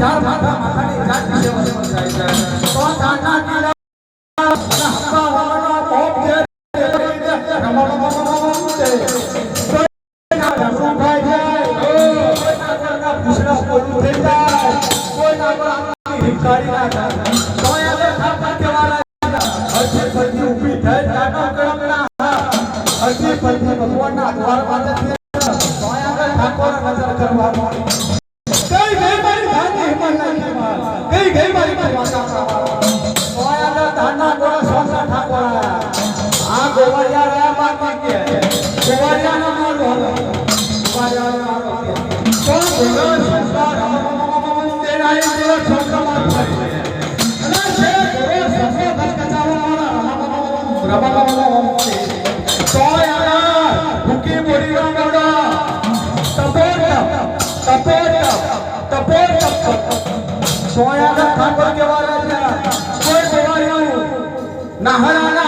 ચાર માથા માથાની ચાર દિશે વસમાં જાય છે તો કાના કિલા અને હપ્પા વાળો પોપ છે રમણમણમણમણ છે. કોઈના ઢગલો ખાઈ જાય, કોઈના ઘરના પૂછડા પોલું થઈ જાય, કોઈના પર આંગળી હિંકારી ના જાય. તો એ હવે ઠાકર કહેવાના અડધી પલટી ઊભી થઈ ટાટો કરમના અડધી પલટી ભગવાનના દ્વાર પાસે છે. તો એ હવે ઠાકોર નજર કરવા માંડી. বেমারি পাইবা কয়ালা ধান্না করা সসা ঠাকুরা আ গোবরিয়া রে বাকি কে গোবরিয়া না মার ভালো গোবরিয়া না মার ভালো তো গোবর সংসার আমার তেরাই গোবর সংসার মার ভালো না সে গোবর সংসার ভাত কাঁচাও না রাবা বাবা হমতে কয়ালা ভুকি বড়ি রঙড়া তপোর তপোর তপোর তপোর सोयाना ठाकुर के वाला जी कोई सवारी नहरा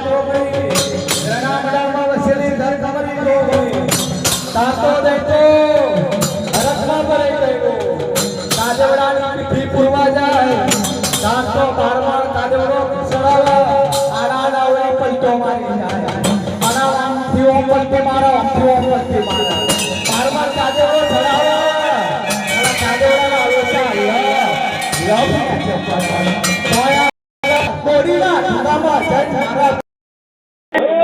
અંધીઓ પર તે મારો. અંધીઓ પર તે મારો બારબાર કાદેવડો ચડાવો કાદેવડો આવ્યો છે લવ